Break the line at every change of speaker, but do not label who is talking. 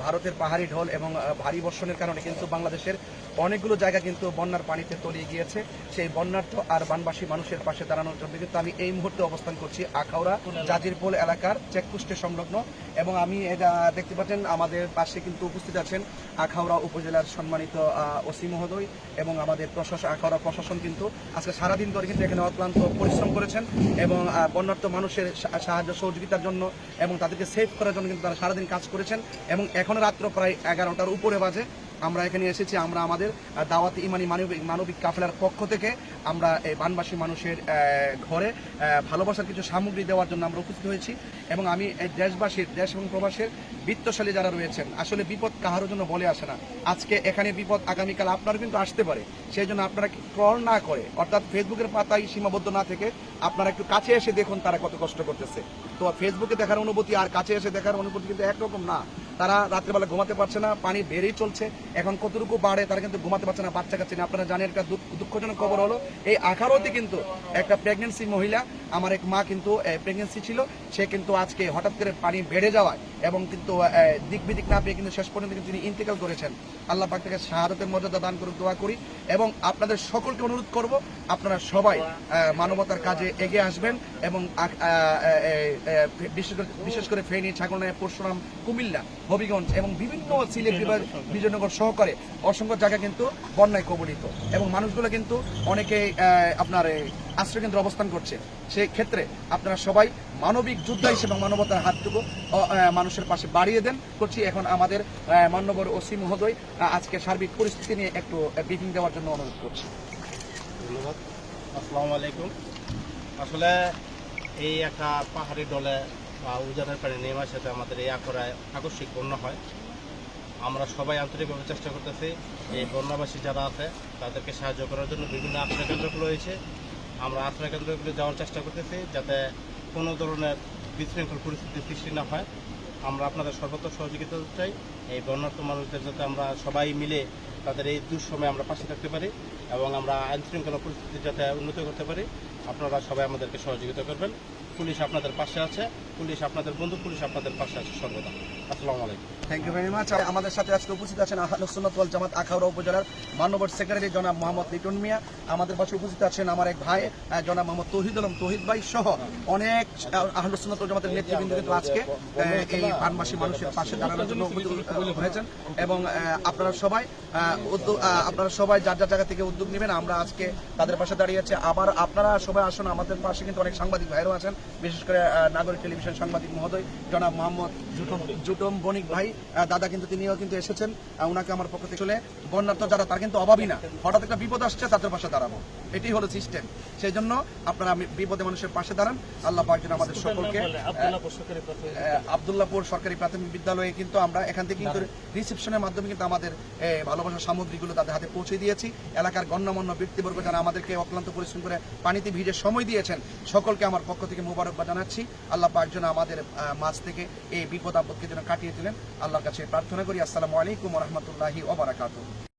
ভারতের পাহাড়ি ঢল এবং ভারী বর্ষণের কারণে কিন্তু বাংলাদেশের অনেকগুলো জায়গা কিন্তু বন্যার পানিতে তলিয়ে গিয়েছে। সেই বন্যার্থ আর বানবাসী মানুষের পাশে দাঁড়ানোর জন্য কিন্তু আমি এই মুহূর্তে অবস্থান করছি আখাউড়া, জাজিরপোল এলাকার চেকপোস্টের সংলগ্ন এবং আমি এটা দেখতে পাচ্ছেন, আমাদের পাশে কিন্তু উপস্থিত আছেন আখাউড়া উপজেলার সম্মানিত ওসি মহোদয় এবং আমাদের প্রশাসন আখাউড়া প্রশাসন কিন্তু আজকে সারাদিন ধরে কিন্তু এখানে অক্লান্ত পরিশ্রম করেছেন এবং বন্যার্থ মানুষের সাহায্য সহযোগিতার জন্য এবং তাদেরকে সেভ করার জন্য কিন্তু তারা সারাদিন কাজ করেছেন এবং এখন রাত্র প্রায় এগারোটার উপরে বাজে। আমরা এখানে এসেছি, আমরা আমাদের দাওয়াত ইমানি মানবিক মানবিক কাফেলার পক্ষ থেকে আমরা এই বানবাসী মানুষের ঘরে ভালোবাসার কিছু সামগ্রী দেওয়ার জন্য আমরা উপস্থিত হয়েছি এবং আমি এই দেশবাসীর, দেশ এবং প্রবাসের বিত্তশালী যারা রয়েছেন, আসলে বিপদ কাহারও জন্য বলে আসে না। আজকে এখানে বিপদ আগামীকাল আপনার কিন্তু আসতে পারে। সেই জন্য আপনারা ক্রল না করে, অর্থাৎ ফেসবুকের পাতায় সীমাবদ্ধ না থেকে আপনারা একটু কাছে এসে দেখুন তারা কত কষ্ট করতেছে। তো ফেসবুকে দেখার অনুভূতি আর কাছে এসে দেখার অনুভূতি কিন্তু একরকম না। তারা রাত্রিবেলা ঘুমাতে পারছে না, পানি বেড়েই চলছে। এখন কতটুকু বাড়ে তারা কিন্তু ঘুমাতে পারছে না, বাচ্চা কাছে আপনারা জানেন একটা দুঃখ- দুঃখজনক খবর হলো, এই আখারোতে কিন্তু একটা প্রেগনেন্সি মহিলা, আমার এক মা কিন্তু প্রেগনেন্সি ছিল, সে কিন্তু আজকে হঠাৎ করে পানি বেড়ে যাওয়ায় এবং কিন্তু দিক বিদিক না পেয়ে কিন্তু শেষ পর্যন্ত কিন্তু তিনি ইন্তেকাল করেছেন। আল্লাহ পাক থেকে শাহাদতের মর্যাদা দান করুক দোয়া করি। এবং আপনাদের সকলকে অনুরোধ করব আপনারা সবাই মানবতার কাজে এগিয়ে আসবেন এবং বিশেষ করে- ফেনী ছাগলনায় পরশুরাম কুমিল্লা হবিগঞ্জ এবং বিভিন্ন সিলেট বিভাগ বিজয়নগর সহকারে অসংখ্য জায়গা কিন্তু বন্যায় কবলিত। এবং মানুষগুলো কিন্তু অনেকে আপনার আশ্রয়কেন্দ্রে অবস্থান করছে। সেই ক্ষেত্রে আপনারা সবাই মানবিক যোদ্ধা হিসেবে মানবতার হাতটুকু মানুষের পাশে বাড়িয়ে দেন। করছি এখন আমাদের মান্যবর ওসি মহোদয় আজকে সার্বিক পরিস্থিতি নিয়ে একটু ব্রিফিং দেওয়ার জন্য অনুরোধ করছি।
ধন্যবাদ। আসসালামু আলাইকুম। আসলে এই একটা পাহাড়ি ডলে বা উজানের পানি নেমে সাথে আমাদের এই আকরায় আকস্মিক বন্যা হয়। আমরা সবাই আন্তরিকভাবে চেষ্টা করতেছি এই বন্যাবাসী যারা আছে, তাদেরকে সাহায্য করার জন্য বিভিন্ন আশ্রয় কেন্দ্রগুলো রয়েছে। আমরা আশ্রয় কেন্দ্রগুলো যাওয়ার চেষ্টা করতেছি যাতে কোনো ধরনের বিশৃঙ্খল পরিস্থিতির সৃষ্টি না হয়। আমরা আপনাদের সর্বত্র সহযোগিতা চাই। এই বন্যার্থ মানুষদের যাতে আমরা সবাই মিলে তাদের এই দুঃসময়ে আমরা পাশে থাকতে পারি এবং আমরা আইনশৃঙ্খলা পরিস্থিতি যাতে উন্নত করতে পারি, আপনারা সবাই আমাদেরকে সহযোগিতা করবেন। পুলিশ আপনাদের পাশে আছে, পুলিশ আপনাদের বন্ধু, পুলিশ আপনাদের পাশে আছে সর্বদা। আসসালামু আলাইকুম।
থ্যাংক ইউ ভেরি মাচ আমাদের সাথে আজকে উপস্থিত আছেন আহলুসুন্নাত ওয়াল জামাত আখাউড়া উপজেলার মান্যবর সেক্রেটারি জনাব মোহাম্মদ লিটন মিয়া। আমাদের পাশে উপস্থিত আছেন আমার এক ভাই জনাব মোহাম্মদ তৌহিদ আলম। তৌহিদ ভাই সহ অনেক আহলুসুন্নাত ওয়াল জামাতের নেতৃবৃন্দ কিন্তু আজকে এই বানবাসী মানুষের পাশে দাঁড়ানোর জন্য হয়েছেন। এবং আপনারা সবাই আপনারা সবাই যার যার জায়গা থেকে উদ্যোগ নেবেন, আমরা আজকে তাদের পাশে দাঁড়িয়ে আছি। আবার আপনারা সবাই আসুন, আমাদের পাশে কিন্তু অনেক সাংবাদিক ভাইরাও আছেন। বিশেষ করে নাগরিক টেলিভিশন সাংবাদিক মহোদয় জনাব মোহাম্মদ জুটম বণিক ভাই। দাদা কিন্তু তিনিও কিন্তু এসেছেন। ওনাকে আমার পক্ষ থেকে চলে। বন্যার্থ যারা তার কিন্তু অভাবই না। হঠাৎ একটা বিপদ আসছে তাদের পাশে দাঁড়াবো। এটাই হলো সিস্টেম সেই জন্য আপনারা বিপদে মানুষের পাশে দাঁড়ান। আল্লাহ পাক যেন আমাদের সকলকে আহ, আবদুল্লাহপুর সরকারি প্রাথমিক বিদ্যালয়ে কিন্তু আমরা এখান থেকে কিন্তু রিসেপশনের মাধ্যমে কিন্তু আমাদের ভালোবাসার সামগ্রীগুলো তাদের হাতে পৌঁছে দিয়েছি। এলাকার গণ্যমান্য ব্যক্তিবর্গ যারা আমাদেরকে অক্লান্ত পরিশ্রম করে পানিতে ভিজে সময় দিয়েছেন সকলকে আমার পক্ষ থেকে মোবারকবাদ জানাচ্ছি। আল্লাহ পাক যেন আমাদের মাঝ থেকে এই বিপদ আপদকে যেন কাটিয়ে দিলেন আল্লাহর কাছে প্রার্থনা করি। আসসালামু আলাইকুম রহমতুল্লাহি ওবরাকাতুহ